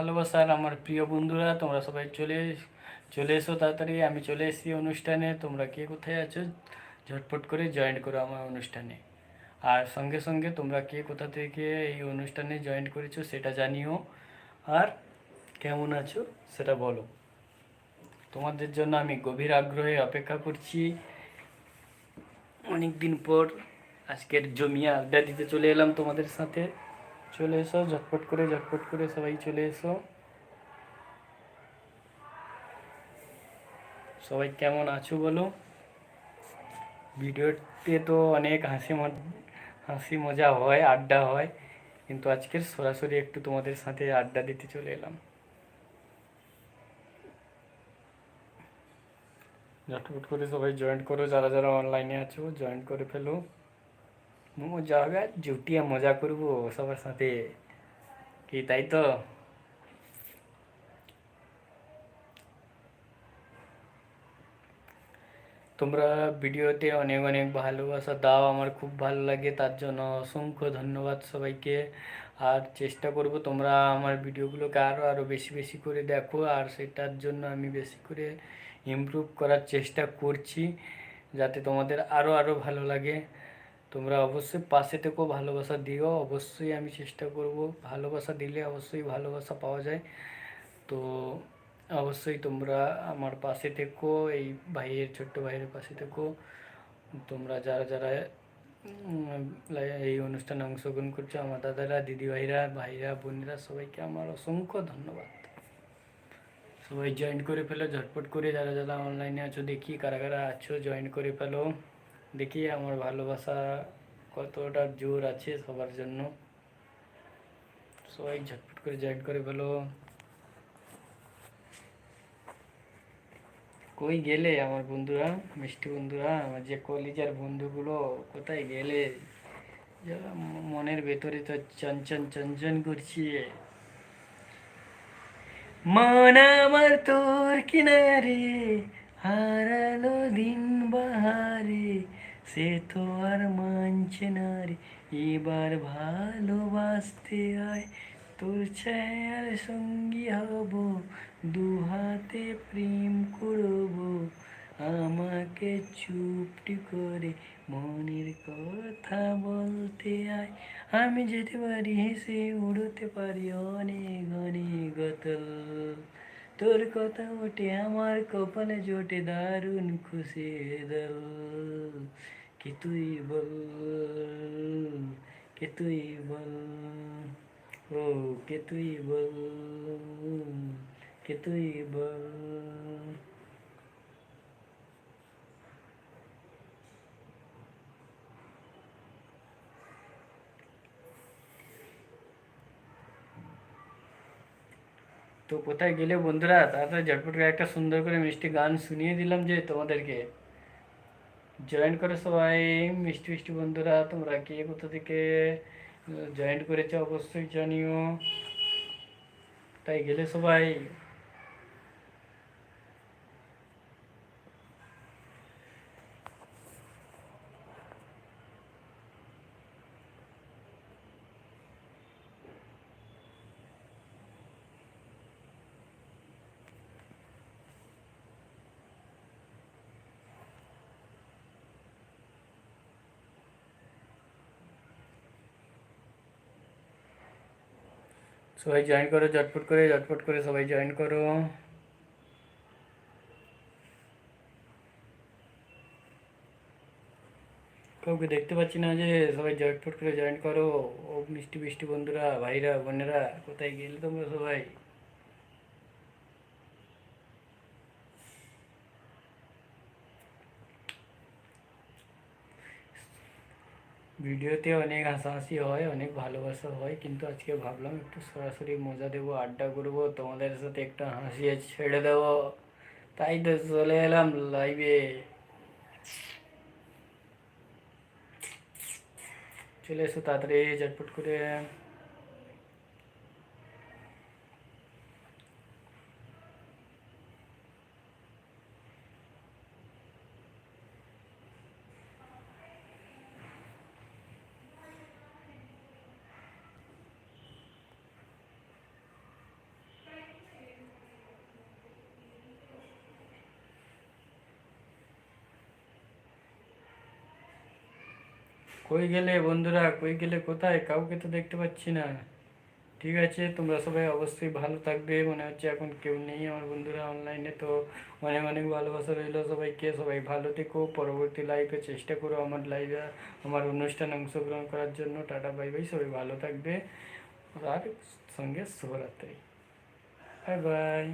ভালোবাসার আমার প্রিয় বন্ধুরা, তোমরা সবাই চলে চলে এসো তাড়াতাড়ি। আমি চলে এসেছি অনুষ্ঠানে। তোমরা কে কোথায় আছো? ঝটপট করে জয়েন করো আমার অনুষ্ঠানে। আর সঙ্গে সঙ্গে তোমরা কে কোথা থেকে এই অনুষ্ঠানে জয়েন করেছ সেটা জানিও। আর কেমন আছো সেটা বলো। তোমাদের জন্য আমি গভীর আগ্রহে অপেক্ষা করছি। অনেক দিন পর আজকের জমিয়া আড্ডা দিতে চলে এলাম তোমাদের সাথে। চলে এসো, ঝটপট করে ঝটপট করে সবাই চলে এসো। সবাই কেমন আছো বলো? ভিডিওতে তো অনেক হাসি হাসি মজা হয়, আড্ডা হয়, কিন্তু আজকের সরাসরি একটু তোমাদের সাথে আড্ডা দিতে চলে এলাম। ঝটপট করে সবাই জয়েন করো, যারা যারা অনলাইনে আছো জয়েন করে ফেলো। মজা হবে আর জুটিয়ে মজা করব সবার সাথে কি তাই তো তোমরা ভিডিওতে অনেক অনেক ভালোবাসা দাও আমার খুব ভালো লাগে তার জন্য অসংখ্য ধন্যবাদ সবাইকে আর চেষ্টা করব তোমরা আমার ভিডিওগুলোকে আরও আরও বেশি বেশি করে দেখো আর সেটার জন্য আমি বেশি করে ইমপ্রুভ করার চেষ্টা করছি যাতে তোমাদের আরও আরও ভালো লাগে তোমরা অবশ্যই পাশে থেকেও ভালোবাসা দিও। অবশ্যই আমি চেষ্টা করব ভালোবাসা দিলে অবশ্যই ভালোবাসা পাওয়া যায়। তো অবশ্যই তোমরা আমার পাশে থেকো, এই ভাইয়ের, ছোট্ট ভাইয়ের পাশে থেকো। তোমরা যারা যারা এই অনুষ্ঠানে অংশগ্রহণ করছ, আমার দাদারা, দিদি ভাইরা ভাইরা, বোনেরা, সবাইকে আমার অসংখ্য ধন্যবাদ। সবাই জয়েন করে ফেলো, ঝটপট করে, যারা যারা অনলাইনে আছো, দেখি কারা কারা আছো জয়েন করে ফেলো। দেখি আমার ভালোবাসা কতটা জোর আছে সবার জন্য। সবাই ঝটপট করে জয়েন করে ফেলো কই গেলে আমার বন্ধুরা, মিষ্টি বন্ধুরা? আমার যে কলিজার বন্ধুগুলো, কোথায় গেলে? যারা মনের ভেতরে তো চঞ্চন চঞ্চন করছি। মন আমার তোর কিনারে হারালো দিন বাহারে, সে তো আর মানছে না রে। এবার ভালোবাসতে আয় তোর ছায়ার সঙ্গী হব, দু হাতে প্রেম করব। আমাকে চুপটি করে মনের কথা বলতে আয়। আমি যেতে পারি, হেসে উড়তে পারি অনেক অনেক অতল তোর কথা ওঠে আমার কপালে জোটে দারুণ খুশি দল কে তুই বল কে তুই বল ও কে তুই বল কে তুই বল তো কোথায় গেলে বন্ধুরা? তাড়াতাড়ি ঝটপট করে একটা সুন্দর করে মিষ্টি গান শুনিয়ে দিলাম যে তোমাদেরকে। জয়েন করে সবাই, মিষ্টি মিষ্টি বন্ধুরা, তোমরা কে, কোথা থেকে জয়েন করেছ অবশ্যই জানিও। তাই গেলে সবাই। সবাই জয়েন করো, ঝটপট করে ঝটপট করে সবাই জয়েন করো। কাউকে দেখতে পাচ্ছি না যে, সবাই ঝটপট করে জয়েন করো। ও মিষ্টি মিষ্টি বন্ধুরা, ভাইরা, বোনেরা, কোথায় গেলে তোমরা সবাই? ভিডিওতে অনেক হাসাহাসি হয়, অনেক ভালোবাসা হয়, কিন্তু আজকে ভাবলাম একটু সরাসরি মজা দেবো, আড্ডা করব, তোমাদের সাথে একটু হাসিয়ে ছেড়ে দেবো। তাই তো চলে এলাম লাইভে চলে এসো তাড়াতাড়ি, ঝটপট করে। কই গেলে বন্ধুরা? কই গেলে কোথায়? কাউকে তো দেখতে পাচ্ছি না। ঠিক আছে, তোমরা সবাই অবশ্যই ভালো থাকবে। মনে হচ্ছে এখন কেউ নেই আমার বন্ধুরা অনলাইনে তো অনেক অনেক ভালোবাসা রইল সবাইকে। সবাই ভালো থেকো। পরবর্তী লাইভে চেষ্টা করো আমার লাইভে আমার অনুষ্ঠানে অংশগ্রহণ করার জন্য। টাটা বাই বাই সবাই ভালো থাকবে। আর সঙ্গে শুভরাত্রি। Bye bye